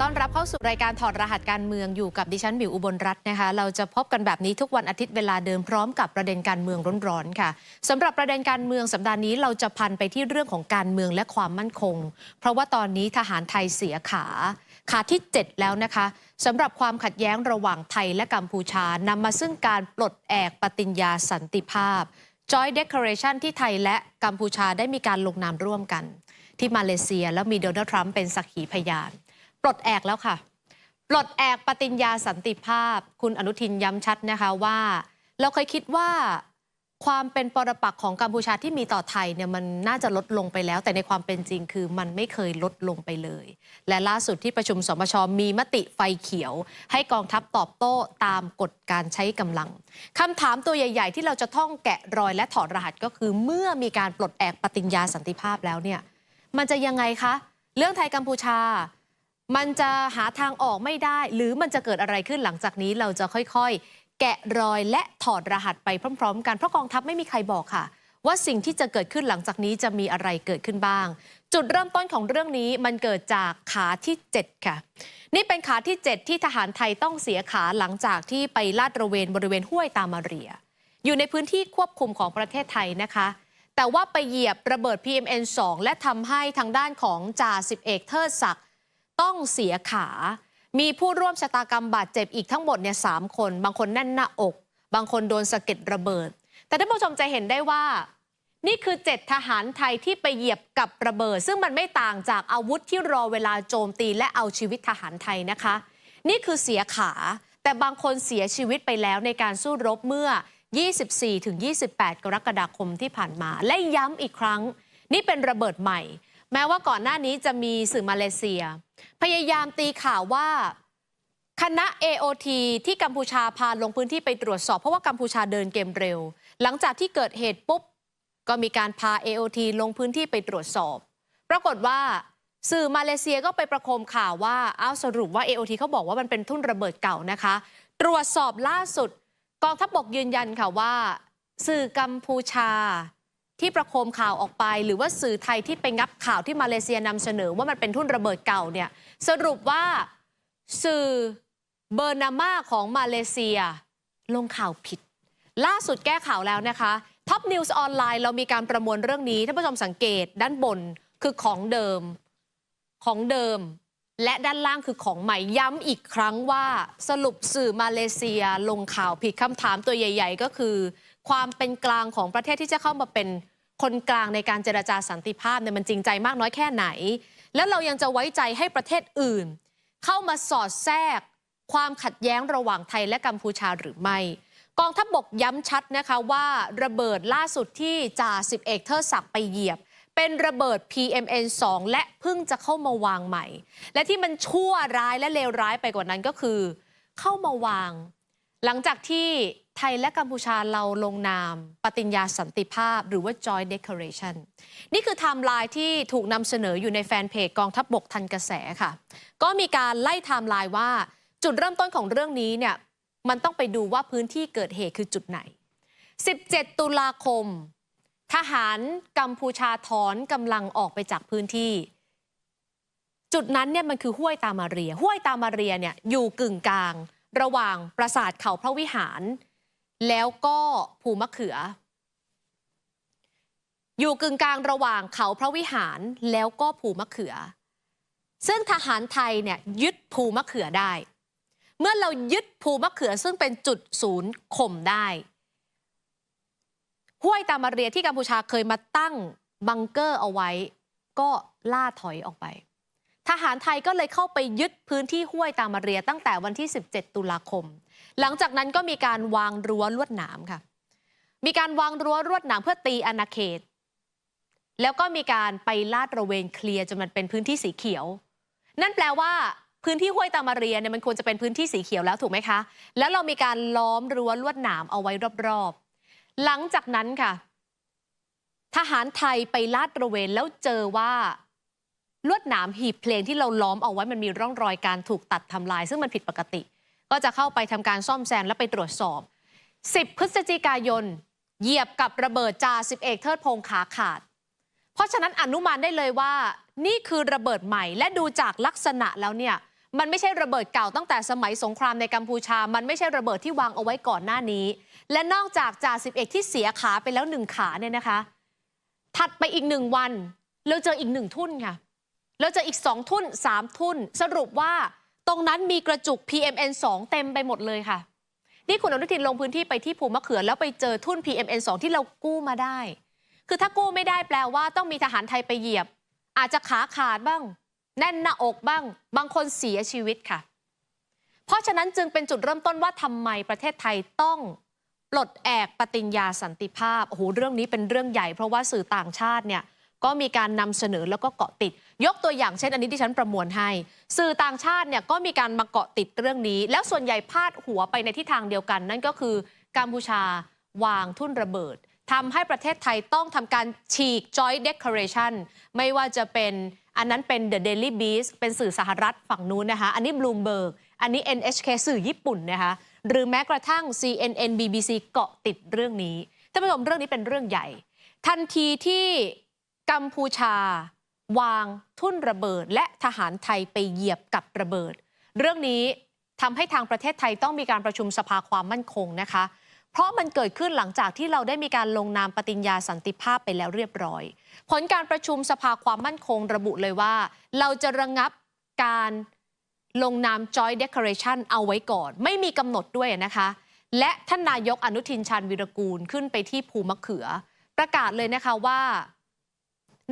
ต้อนรับเข้าสู่รายการถอดรหัสการเมืองอยู่กับดิฉันหมิวอุบลรัตน์นะคะ เราจะพบกันแบบนี้ทุกวันอาทิตย์เวลาเดิมพร้อมกับประเด็นการเมืองร้อนๆค่ะสำหรับประเด็นการเมืองสัปดาห์นี้เราจะพันไปที่เรื่องของการเมืองและความมั่นคง เพราะว่าตอนนี้ทหารไทยเสียขา ขาที่ 7 แล้วนะคะสำหรับความขัดแย้งระหว่างไทยและกัมพูชานำมาซึ่งการปลดแอกปฏิญญาสันติภาพ Joint Declaration ที่ไทยและกัมพูชาได้มีการลงนามร่วมกัน ที่มาเลเซียแล้วมีโดนัลด์ทรัมป์เป็นสักขีพยาน ปลดแอกแล้วค่ะ ปลดแอกปฏิญญาสันติภาพ คุณอนุทินย้ำชัดนะคะว่า เราเคยคิดว่าความเป็นปรปักษ์ของกัมพูชาที่มีต่อไทยเนี่ยมันน่าจะลดลงไปแล้ว แต่ในความเป็นจริงคือมันไม่เคยลดลงไปเลย และล่าสุดที่ประชุมสมชมีมติไฟเขียว ให้กองทัพตอบโต้ตามกฎการใช้กำลังคำถามตัวใหญ่ ๆ ที่เราจะท่องแกะรอยและถอดรหัสก็คือ เมื่อมีการปลดแอกปฏิญญาสันติภาพแล้วเนี่ยมันจะยังไงคะ เรื่องไทยกัมพูชา มันจะหาทางออกไม่ได้ หรือมันจะเกิดอะไรขึ้นหลังจากนี้เราจะค่อยๆ แกะรอยและถอดรหัสไปพร้อม ๆ กันเพราะกองทัพไม่มีใครบอกค่ะ ว่าสิ่งที่จะเกิดขึ้นหลังจากนี้จะมีอะไรเกิดขึ้นบ้าง จุดเริ่มต้นของเรื่องนี้มันเกิดจากขาที่ 7 ค่ะ นี่เป็นขาที่ 7 ที่ทหารไทยต้องเสียขาหลังจากที่ไปลาดตระเวนบริเวณห้วยตามาเรีย อยู่ในพื้นที่ควบคุมของประเทศไทยนะคะแต่ว่าไปเหยียบระเบิด PMN2 และทำให้ทางด้านของจ่าสิบเอกเทิดศักดิ์ ต้องเสียขา มีผู้ร่วมชะตากรรมบาดเจ็บอีกทั้งหมดเนี่ยสามคน บางคนแน่นหน้าอก บางคนโดนสะเก็ดระเบิด แต่ท่านผู้ชมจะเห็นได้ว่า นี่คือเจ็ดทหารไทยที่ไปเหยียบกับระเบิด ซึ่งมันไม่ต่างจากอาวุธที่รอเวลาโจมตีและเอาชีวิตทหารไทยนะคะ นี่คือเสียขา แต่บางคนเสียชีวิตไปแล้วในการสู้รบเมื่อ 24-28 กรกฎาคมที่ผ่านมา และย้ำอีกครั้ง นี่เป็นระเบิดใหม่ แม้ว่าก่อนหน้านี้จะมีสื่อมาเลเซีย พยายามตีข่าวว่าคณะ AOT ที่กัมพูชาพาลงพื้นที่ไปตรวจสอบ เพราะว่ากัมพูชาเดินเกมเร็ว หลังจากที่เกิดเหตุปุ๊บ ก็มีการพา AOT ลงพื้นที่ไปตรวจสอบ ปรากฏว่าสื่อมาเลเซียก็ไปประโคมข่าวว่าอ้าวสรุปว่า AOT เขาบอกว่ามันเป็นทุ่นระเบิดเก่านะคะ ตรวจสอบล่าสุด กองทัพบกยืนยันค่ะว่า สื่อกัมพูชา ที่ประโคมข่าวออกไป หรือว่าสื่อไทยที่ไปงับข่าวที่มาเลเซียนำเสนอว่ามันเป็นทุ่นระเบิดเก่าเนี่ยสรุปว่าสื่อเบอร์นาม่าของมาเลเซีย ลงข่าวผิด ล่าสุดแก้ข่าวแล้วนะคะท็อปนิวส์ออนไลน์เรามีการประมวลเรื่องนี้ท่านผู้ชมสังเกตด้านบนคือของเดิมของเดิม และด้านล่างคือของใหม่ย้ำอีกครั้งว่า สรุปสื่อมาเลเซียลงข่าวผิดคำถามตัวใหญ่ ๆ ก็คือ ความเป็นกลางของประเทศที่จะเข้ามาเป็น คนกลางในการเจรจาสันติภาพเนี่ยมันจริงใจมากน้อยแค่ไหน แล้วเรายังจะไว้ใจให้ประเทศอื่น เข้ามาสอดแทรก ความขัดแย้งระหว่างไทยและกัมพูชาหรือไม่ กองทัพบบกย้ำชัดนะคะว่าระเบิดล่าสุดที่จ่าสิบเอกเทิดศักดิ์ไปเหยียบ เป็นระเบิด PMN2 และเพิ่งจะเข้ามาวางใหม่ และที่มันชั่วร้ายและเลวร้ายไปกว่านั้นก็คือ เข้ามาวาง หลังจากที่ไทยและกัมพูชาเราลงนาม ปฏิญญาสันติภาพ หรือว่า Joint Declaration นี่คือไทม์ไลน์ที่ถูกนำเสนออยู่ในแฟนเพจกองทัพบบกทันกระแสค่ะ ก็มีการไล่ไทม์ไลน์ว่าจุดเริ่มต้นของเรื่องนี้เนี่ยมันต้องไปดูว่าพื้นที่เกิดเหตุคือจุดไหน 17 ตุลาคม ทหารกัมพูชาถอนกำลังออกไปจากพื้นที่ จุดนั้นเนี่ยมันคือห้วยตามาเรีย ห้วยตามาเรียเนี่ยอยู่กึ่งกลาง ระหว่างปราสาทเขาพระวิหาร แล้วก็ภูมะเขือ อยู่กึ่งกลางระหว่างเขาพระวิหารแล้วก็ภูมะเขือ ซึ่งทหารไทยเนี่ยยึดภูมะเขือได้ เมื่อเรายึดภูมะเขือซึ่งเป็นจุดศูนย์ข่มได้ห้วยตามาเรียที่กัมพูชาเคยมาตั้งบังเกอร์เอาไว้ ก็ล่าถอยออกไป ทหารไทยก็เลยเข้าไปยึดพื้นที่ห้วยตามาเรียตั้งแต่วันที่ 17 ตุลาคม หลังจากนั้นก็มีการวางรั้วลวดหนามค่ะ มีการวางรั้วลวดหนามเพื่อตีอาณาเขต แล้วก็มีการไปลาดระเวนเคลียร์จนมันเป็นพื้นที่สีเขียว นั่นแปลว่าพื้นที่ห้วยตามาเรียเนี่ยมันควรจะเป็นพื้นที่สีเขียวแล้วถูกไหมคะ แล้วเรามีการล้อมรั้วลวดหนามเอาไว้รอบๆ หลังจากนั้นค่ะ ทหารไทยไปลาดระเวนแล้วเจอว่า ลวดหนามหีบเพลงที่เราล้อมเอาไว้มันมีร่องรอยการถูกตัดทำลาย ซึ่งมันผิดปกติ ก็จะเข้าไปทำการซ่อมแซมและไปตรวจสอบ 10 พฤศจิกายน เหยียบกับระเบิดจ่าสิบเอกเทิดพงษ์ขาขาด เพราะฉะนั้นอนุมานได้เลยว่า นี่คือระเบิดใหม่ และดูจากลักษณะแล้วเนี่ยมันไม่ใช่ระเบิดเก่าตั้งแต่สมัยสงครามในกัมพูชา มันไม่ใช่ระเบิดที่วางเอาไว้ก่อนหน้านี้ และนอกจากจ่าสิบเอกที่เสียขาไปแล้วหนึ่งขาเนี่ยนะคะ ถัดไปอีกหนึ่งวัน เราเจออีกหนึ่งทุ่นค่ะ แล้วเจออีกสองทุ่นสามทุ่นสรุปว่าตรงนั้นมีกระจุก PMN 2 เต็มไปหมดเลยค่ะ นี่คุณอนุทินลงพื้นที่ไปที่ภูมะเขือแล้วไปเจอทุ่น PMN 2 ที่เรากู้มาได้ คือถ้ากู้ไม่ได้แปลว่าต้องมีทหารไทยไปเหยียบ อาจจะขาขาดบ้าง แน่นหน้าอกบ้าง บางคนเสียชีวิตค่ะ เพราะฉะนั้นจึงเป็นจุดเริ่มต้นว่าทำไมประเทศไทยต้องปลดแอกปฏิญญาสันติภาพโอ้โหเรื่องนี้เป็นเรื่องใหญ่ เพราะว่าสื่อต่างชาติเนี่ย ก็มีการนำเสนอแล้วก็เกาะติด ยกตัวอย่างเช่นอันนี้ที่ฉันประมวลให้ สื่อต่างชาติเนี่ยก็มีการมาเกาะติดเรื่องนี้ แล้วส่วนใหญ่พาดหัวไปในทิศทางเดียวกัน นั่นก็คือกัมพูชาวางทุ่นระเบิดทำให้ประเทศไทยต้องทำการฉีก Joint Declaration ไม่ว่าจะเป็นอันนั้นเป็น The Daily Beast เป็นสื่อสหรัฐฝั่งนู้นนะคะ อันนี้ Bloomberg อันนี้ NHK สื่อญี่ปุ่นนะคะหรือแม้กระทั่ง CNN BBC เกาะติดเรื่องนี้ท่านผู้ชมเรื่องนี้เป็นเรื่องใหญ่ ทันทีที่ กัมพูชา วางทุ่นระเบิด และทหารไทยไปเหยียบกับระเบิด เรื่องนี้ทำให้ทางประเทศไทยต้องมีการประชุมสภาความมั่นคงนะคะ เพราะมันเกิดขึ้นหลังจากที่เราได้มีการลงนามปฏิญญาสันติภาพไปแล้วเรียบร้อย ผลการประชุมสภาความมั่นคงระบุเลยว่า เราจะระงับการลงนาม Joint Declaration เอาไว้ก่อน ไม่มีกำหนดด้วยนะคะ และท่านนายกอนุทินชาญวิรกูลขึ้นไปที่ภูมะเขือ ประกาศเลยนะคะว่า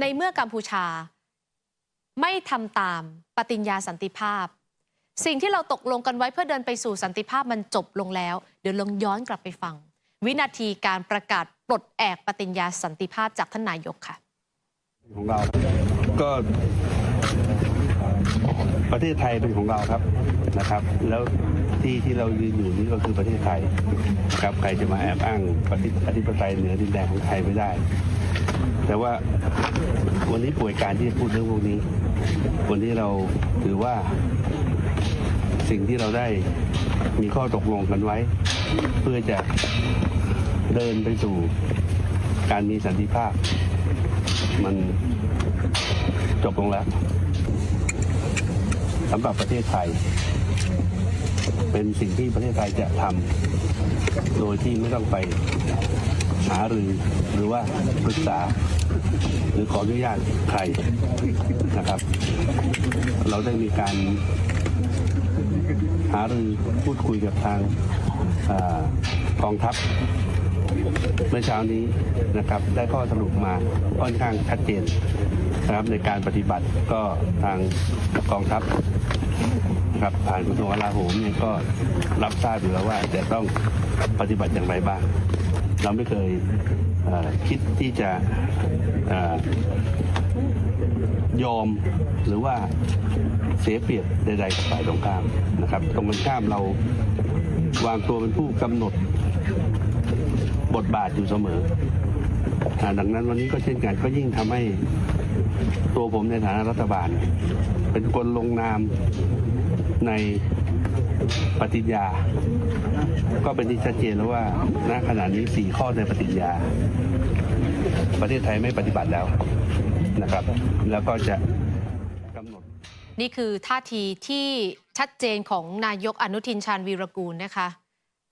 ในเมื่อกัมพูชา ไม่ทำตามปฏิญญาสันติภาพ สิ่งที่เราตกลงกันไว้เพื่อเดินไปสู่สันติภาพมันจบลงแล้ว เดี๋ยวลองย้อนกลับไปฟัง วินาทีการประกาศปลดแอกปฏิญญาสันติภาพจากท่านนายกค่ะของเราก็ประเทศไทยเป็นของเราครับนะครับ แล้วที่ที่เรายืนอยู่นี้ก็คือประเทศไทยครับใครจะมาแอบอ้างปฏิอธิปไตยเหนือดินแดนของไทยไม่ได้ แต่ว่าวันนี้ป่วยการที่จะพูดเรื่องพวกนี้ วันนี้เราถือว่าสิ่งที่เราได้มีข้อตกลงกันไว้ เพื่อจะเดินไปสู่การมีสันติภาพ มันจบลงแล้วสำหรับประเทศไทย เป็นสิ่งที่ประเทศไทยจะทำโดยที่ไม่ต้องไป หารือหรือว่าปรึกษา หรือขออนุญาตใครนะครับ เราได้มีการหารือพูดคุยกับทางกองทัพเมื่อเช้านี้นะครับได้ข้อสรุปมาค่อนข้างชัดเจนนะครับในการปฏิบัติก็ทางกองทัพครับผ่านกระทรวงกลาโหมเนี่ยก็รับทราบอยู่แล้วว่าจะต้องปฏิบัติอย่างไรบ้าง เราไม่เคยเคิดที่จะอยอมหรือว่าเสียเปรียบใดๆกับฝ่ายตรงข้ามนะครับ ตรงกันข้ามเราวางตัวเป็นผู้กำหนดบทบาทอยู่เสมอดังนั้นวันนี้ก็เช่นกันก็ยิ่งทำให้ตัวผมในฐานะรัฐบาล เป็นคนลงนามใน ปฏิญญา ก็เป็นที่ชัดเจนแล้วว่าณขณะนี้สี่ข้อในปฏิญญา ประเทศไทยไม่ปฏิบัติแล้วนะครับ แล้วก็จะกำหนด นี่คือท่าทีที่ชัดเจนของนายกอนุทินชาญวีรกูลนะคะ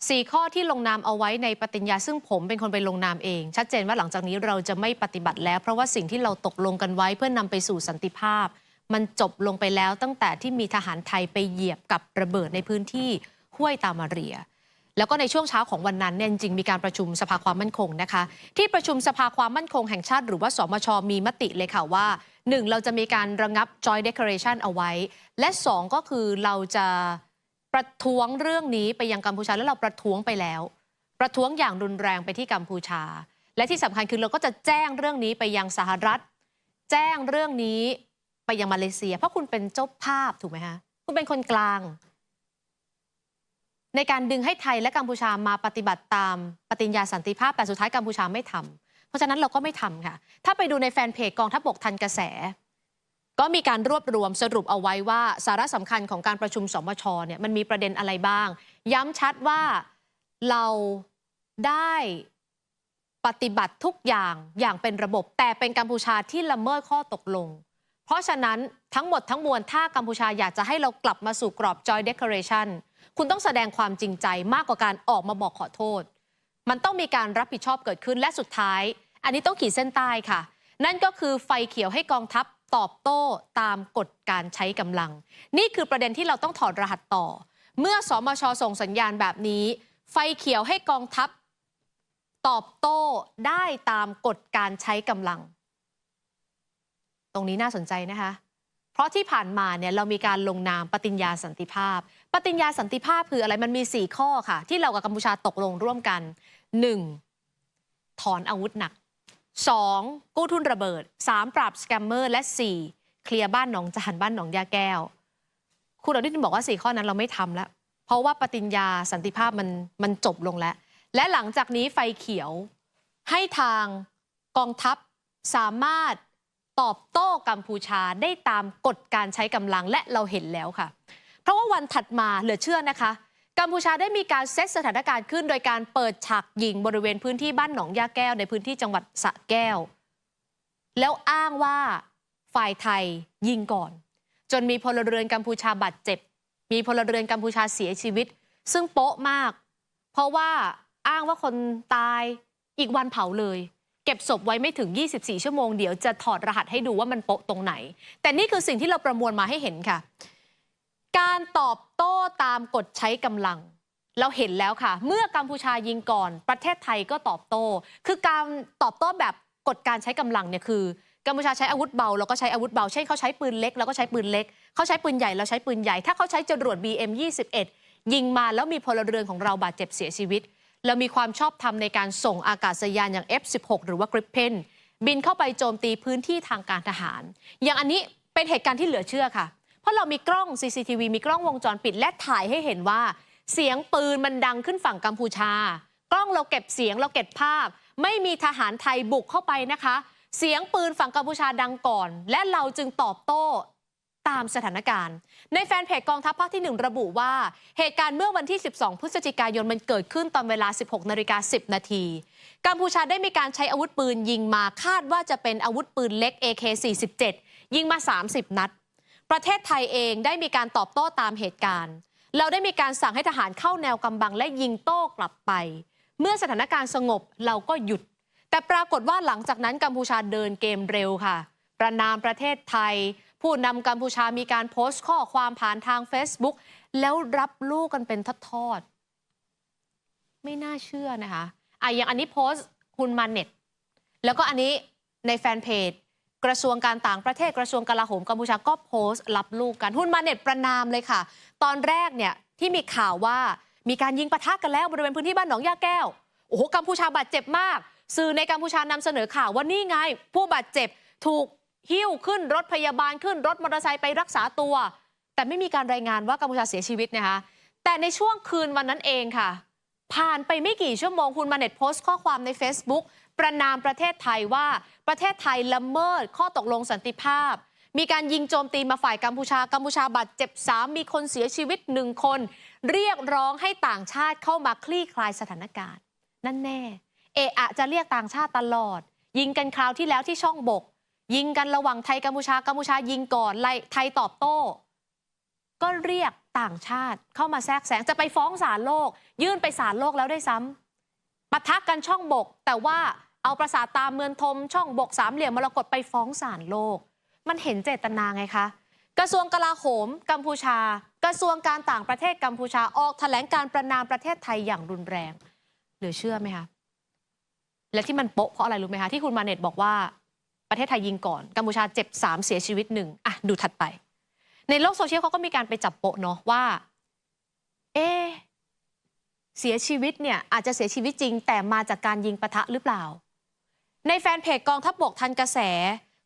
สี่ข้อที่ลงนามเอาไว้ในปฏิญญาซึ่งผมเป็นคนไปลงนามเอง ชัดเจนว่าหลังจากนี้เราจะไม่ปฏิบัติแล้ว เพราะว่าสิ่งที่เราตกลงกันไว้เพื่อนนำไปสู่สันติภาพ มันจบลงไปแล้วตั้งแต่ที่มีทหารไทยไปเหยียบกับระเบิดในพื้นที่ห้วยตามาเรีย แล้วก็ในช่วงเช้าของวันนั้นเนี่ยจริงมีการประชุมสภาความมั่นคงนะคะ ที่ประชุมสภาความมั่นคงแห่งชาติหรือว่าสมชมีมติเลยค่ะว่า 1. เราจะมีการระงับ Joint Declaration เอาไว้ และ2ก็คือเราจะประท้วงเรื่องนี้ไปยังกัมพูชาแล้วเราประท้วงไปแล้ว ประท้วงอย่างรุนแรงไปที่กัมพูชา และที่สำคัญคือเราก็จะแจ้งเรื่องนี้ไปยังสหรัฐ แจ้งเรื่องนี้ ไปยังมาเลเซีย เพราะคุณเป็นเจ้าภาพถูกไหมคะคุณเป็นคนกลาง ในการดึงให้ไทยและกัมพูชามาปฏิบัติตามปฏิญญาสันติภาพแต่สุดท้ายกัมพูชาไม่ทำเพราะฉะนั้นเราก็ไม่ทำค่ะ ถ้าไปดูในแฟนเพจกองทัพบกทันกระแส ก็มีการรวบรวมสรุปเอาไว้ว่า สาระสำคัญของการประชุมสมชเนี่ยมันมีประเด็นอะไรบ้าง ย้ำชัดว่าเราได้ปฏิบัติทุกอย่างอย่างเป็นระบบ แต่เป็นกัมพูชาที่ละเมิดข้อตกลง เพราะฉะนั้นทั้งหมดทั้งมวลถ้ากัมพูชาอยากจะให้เรากลับมาสู่กรอบ Joy Declaration คุณต้องแสดงความจริงใจมากกว่าการออกมาบอกขอโทษ มันต้องมีการรับผิดชอบเกิดขึ้นและสุดท้าย อันนี้ต้องขีดเส้นใต้ค่ะ นั่นก็คือไฟเขียวให้กองทัพตอบโต้ตามกฎการใช้กำลัง นี่คือประเด็นที่เราต้องถอดรหัสต่อ เมื่อสมชส่งสัญญาณแบบนี้ ไฟเขียวให้กองทัพ ตอบโต้ได้ตามกฎการใช้กำลัง ตรงนี้น่าสนใจนะคะ เพราะที่ผ่านมาเนี่ยเรามีการลงนามปฏิญญาสันติภาพ ปฏิญญาสันติภาพคืออะไรมันมี 4 ข้อค่ะ ที่เรากับกัมพูชาตกลงร่วมกัน 1. ถอนอาวุธหนัก 2. กู้ทุนระเบิด 3. ปราบสแกมเมอร์ และ 4. เคลียร์บ้านหนองจานบ้านหนองยาแก้ว คุณอนุทินบอกว่า 4 ข้อนั้นเราไม่ทำแล้ว เพราะว่าปฏิญญาสันติภาพมันมันจบลงแล้ว และหลังจากนี้ไฟเขียวให้ทางกองทัพสามารถ ตอบโต้กัมพูชาได้ตามกฎการใช้กำลังและเราเห็นแล้วค่ะ เพราะว่าวันถัดมาเหลือเชื่อนะคะ กัมพูชาได้มีการเซตสถานการณ์ขึ้น โดยการเปิดฉากยิงบริเวณพื้นที่บ้านหนองยาแก้วในพื้นที่จังหวัดสะแก้ว แล้วอ้างว่าฝ่ายไทยยิงก่อน จนมีพลเรือนกัมพูชาบาดเจ็บ มีพลเรือนกัมพูชาเสียชีวิต ซึ่งโป๊ะมาก เพราะว่าอ้างว่าคนตายอีกวันเผาเลย เก็บศพไว้ไม่ถึง 24 ชั่วโมงเดี๋ยวจะถอดรหัสให้ดูว่ามันโปะตรงไหน แต่นี่คือสิ่งที่เราประมวลมาให้เห็นค่ะ การตอบโต้ตามกฎใช้กำลัง เราเห็นแล้วค่ะ เมื่อกัมพูชายิงก่อน ประเทศไทยก็ตอบโต้ คือการตอบโต้แบบกฎการใช้กำลังเนี่ยคือกัมพูชาใช้อาวุธเบาเราก็ใช้อาวุธเบา เช่นเขาใช้ปืนเล็กเราก็ใช้ปืนเล็ก เขาใช้ปืนใหญ่เราใช้ปืนใหญ่ ถ้าเขาใช้จรวด BM 21 ยิงมาแล้วมีพลเรือนของเราบาดเจ็บเสียชีวิต เรามีความชอบธรรมในการส่งอากาศยานอย่าง F16 หรือว่า Gripen บินเข้าไปโจมตีพื้นที่ทางการทหาร อย่างอันนี้เป็นเหตุการณ์ที่เหลือเชื่อค่ะ เพราะเรามีกล้อง CCTV มีกล้องวงจรปิดและถ่ายให้เห็นว่า เสียงปืนมันดังขึ้นฝั่งกัมพูชา กล้องเราเก็บเสียงเราเก็บภาพ ไม่มีทหารไทยบุกเข้าไปนะคะ เสียงปืนฝั่งกัมพูชาดังก่อน และเราจึงตอบโต้ ตามสถานการณ์ ในแฟนเพจกองทัพภาคที่ 1 ระบุว่า เหตุการณ์เมื่อวันที่ 12 พฤศจิกายนมันเกิดขึ้นตอนเวลา 16นาฬิกา10 นาทีกัมพูชาได้มีการใช้อาวุธปืนยิงมาคาดว่าจะเป็นอาวุธปืนเล็ก AK47 ยิงมา 30 นัด ประเทศไทยเองได้มีการตอบโต้ตามเหตุการณ์ เราได้มีการสั่งให้ทหารเข้าแนวกำบังและยิงโต้กลับไป เมื่อสถานการณ์สงบเราก็หยุด แต่ปรากฏว่าหลังจากนั้นกัมพูชาเดินเกมเร็วค่ะ ประนามประเทศไทย ผู้นำกัมพูชามีการโพสต์ข้อความผ่านทาง Facebook แล้วรับลูกกันเป็นทอดๆไม่น่าเชื่อนะคะอะอย่างอันนี้โพสต์คุณมาเน็ต แล้วก็อันนี้ในแฟนเพจกระทรวงการต่างประเทศกระทรวงกลาโหมกัมพูชาก็โพสต์รับลูกกันหุ้นมาเน็ตประนามเลยค่ะ ตอนแรกเนี่ยที่มีข่าวว่ามีการยิงปะทะกันแล้วบริเวณพื้นที่บ้านหนองยาแก้วโอ้โหกัมพูชาบาดเจ็บมาก สื่อในกัมพูชานำเสนอข่าวว่านี่ไง ผู้บาดเจ็บถูก หิ้วขึ้นรถพยาบาลขึ้นรถมอเตอร์ไซค์ไปรักษาตัว แต่ไม่มีการรายงานว่ากัมพูชาเสียชีวิตนะคะแต่ในช่วงคืนวันนั้นเองค่ะ ผ่านไปไม่กี่ชั่วโมงคุณมาเน็ตโพสต์ข้อความใน Facebook ประนามประเทศไทยว่าประเทศไทยละเมิดข้อตกลงสันติภาพ มีการยิงโจมตีมาฝ่ายกัมพูชากัมพูชาบาดเจ็บสามมีคนเสียชีวิตหนึ่งคน เรียกร้องให้ต่างชาติเข้ามาคลี่คลายสถานการณ์ นั่นแน่ เอะอะจะเรียกต่างชาติตลอด ยิงกันคราวที่แล้วที่ช่องบก ยิงกันระหว่างไทยกัมพูชากัมพูชายิงก่อนไล่ไทยตอบโต้ ก็เรียกต่างชาติเข้ามาแทรกแซงจะไปฟ้องศาลโลก ยื่นไปศาลโลกแล้วได้ซ้ำปะทะกกันช่องบก แต่ว่าเอาประสาทตามเมืองทม ช่องบกสามเหลี่ยมมรกตไปฟ้องศาลโลก มันเห็นเจตนาไงคะ กระทรวงกลาโหม กัมพูชา กระทรวงการต่างประเทศกัมพูชาออกแถลงการประนามประเทศไทยอย่างรุนแรง เหลือเชื่อไหมคะและที่มันโป๊ะเพราะอะไรรู้ไหมคะที่คุณมาเน็ตบอกว่า ประเทศไทยยิงก่อน กัมพูชาเจ็บสามเสียชีวิตหนึ่งอะดูถัดไป ในโลกโซเชียลเขาก็มีการไปจับโปะเนาะว่า เอเสียชีวิตเนี่ยอาจจะเสียชีวิตจริง แต่มาจากการยิงปะทะหรือเปล่า ในแฟนเพจกองทัพบบกทันกระแส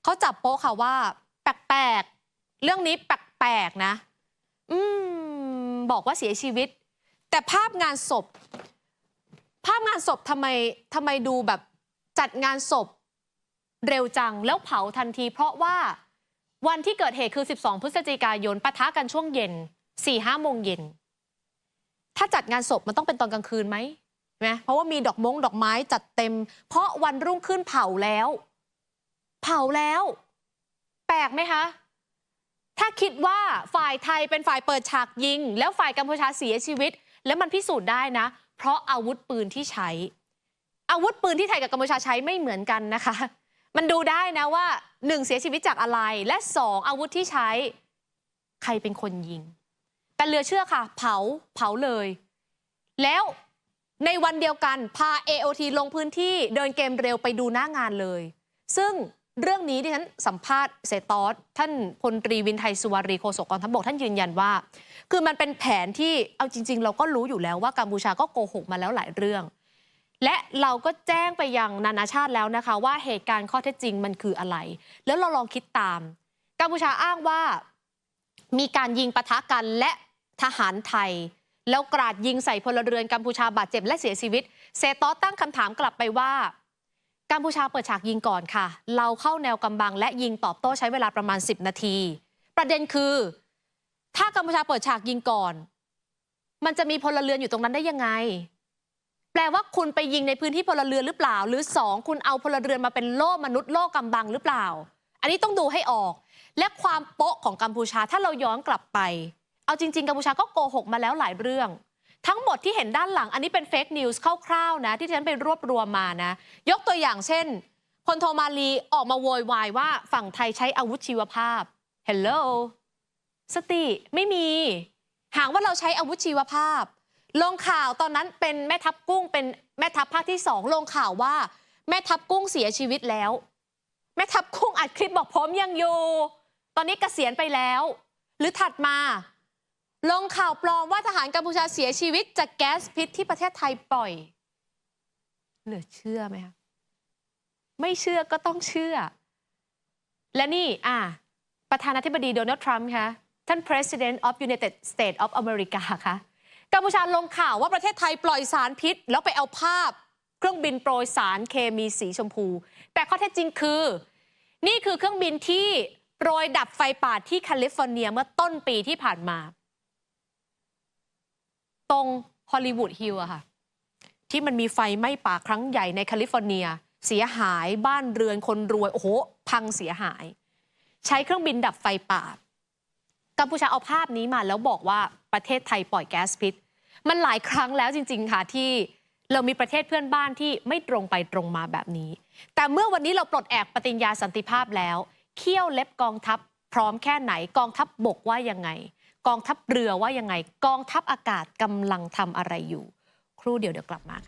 เขาจับโปะค่ะว่า แปลกๆ เรื่องนี้แปลกๆนะ อืม บอกว่าเสียชีวิต แต่ภาพงานศพ ภาพงานศพทำไมทำไมดูแบบจัดงานศพ เร็วจังแล้วเผาทันที เพราะว่าวันที่เกิดเหตุคือ 12 พฤศจิกายนปะทะกันช่วงเย็น4-5โมงเย็น ถ้าจัดงานศพมันต้องเป็นตอนกลางคืนไหมใช่ไหมเพราะว่ามีดอกมงดอกไม้จัดเต็ม เพราะวันรุ่งขึ้นเผาแล้ว เผาแล้ว แปลกไหมคะ ถ้าคิดว่าฝ่ายไทยเป็นฝ่ายเปิดฉากยิง แล้วฝ่ายกัมพูชาเสียชีวิต แล้วมันพิสูจน์ได้นะ เพราะอาวุธปืนที่ใช้ อาวุธปืนที่ไทยกับกัมพูชาใช้ไม่เหมือนกันนะคะ มันดูได้นะว่าหนึ่งเสียชีวิตจากอะไร และสองอาวุธที่ใช้ใครเป็นคนยิง แต่เหลือเชื่อค่ะ เผาเผาเลย แล้วในวันเดียวกันพา AOT ลงพื้นที่เดินเกมเร็วไปดูหน้างานเลย ซึ่งเรื่องนี้ที่ฉันสัมภาษณ์เสตอสท่านพลตรีวินไทยสุวารีโฆษกกองทัพบกท่านยืนยันว่า คือมันเป็นแผนที่เอาจริง ๆ เราก็รู้อยู่แล้วว่ากัมพูชาก็โกหกมาแล้วหลายเรื่อง และเราก็แจ้งไปยังนานาชาติแล้วนะคะ ว่าเหตุการณ์ข้อเท็จจริงมันคืออะไร แล้วเราลองคิดตาม กัมพูชาอ้างว่ามีการยิงปะทะกันและทหารไทย แล้วกราดยิงใส่พลเรือนกัมพูชาบาดเจ็บและเสียชีวิต เซตอตั้งคำถามกลับไปว่ากัมพูชาเปิดฉากยิงก่อนค่ะ เราเข้าแนวกำบังและยิงตอบโต้ใช้เวลาประมาณ 10 นาที ประเด็นคือ ถ้ากัมพูชาเปิดฉากยิงก่อน มันจะมีพลเรือนอยู่ตรงนั้นได้ยังไง แปลว่าคุณไปยิงในพื้นที่พลเรือนหรือเปล่า หรือสองคุณเอาพลเรือนมาเป็นโล่มนุษย์โล่กำบังหรือเปล่า อันนี้ต้องดูให้ออก และความโป๊ะของกัมพูชาถ้าเราย้อนกลับไป เอาจริง ๆ กัมพูชาก็โกหกมาแล้วหลายเรื่อง ทั้งหมดที่เห็นด้านหลังอันนี้เป็นเฟกนิวส์คร่าวๆนะ ที่ฉันไปรวบรวมมานะ ยกตัวอย่างเช่นพลโทมาลีออกมาโวยวายว่าฝั่งไทยใช้อาวุธชีวภาพ Hello สติไม่มี หากว่าเราใช้อาวุธชีวภาพ ลงข่าวตอนนั้นเป็นแม่ทัพกุ้งเป็นแม่ทัพภาคที่สองลงข่าวว่า แม่ทัพกุ้งเสียชีวิตแล้ว แม่ทัพกุ้งอัดคลิปบอกผมยังอยู่ ตอนนี้เกษียณไปแล้ว หรือถัดมา ลงข่าวปลอมว่าทหารกัมพูชาเสียชีวิตจากแก๊สพิษที่ประเทศไทยปล่อย เหลือเชื่อไหมคะไม่เชื่อก็ต้องเชื่อ และนี่อะประธานาธิบดีโดนัลด์ทรัมป์คะท่าน President of United States of America คะ กัมพูชาลงข่าวว่าประเทศไทยปล่อยสารพิษ แล้วไปเอาภาพ เครื่องบินโปรยสารเคมีสีชมพู แต่ข้อเท็จจริงคือ นี่คือเครื่องบินที่โปรยดับไฟป่าที่แคลิฟอร์เนียเมื่อต้นปีที่ผ่านมา ตรงฮอลลีวูดฮิลล์อะค่ะ ที่มันมีไฟไหม้ป่าครั้งใหญ่ในแคลิฟอร์เนีย เสียหายบ้านเรือนคนรวย โอ้โห พังเสียหาย ใช้เครื่องบินดับไฟป่ากัมพูชาเอาภาพนี้มาแล้วบอกว่าประเทศไทยปล่อยแก๊สพิษ มันหลายครั้งแล้วจริง ๆ ค่ะที่เรามีประเทศเพื่อนบ้านที่ไม่ตรงไปตรงมาแบบนี้ แต่เมื่อวันนี้เราปลดแอกปฏิญญาสันติภาพแล้ว เขี้ยวเล็บกองทัพพร้อมแค่ไหน กองทัพบบกว่ายังไง กองทัพเรือว่ายังไง กองทัพอากาศกำลังทำอะไรอยู่ ครู่เดียวเดี๋ยวกลับมา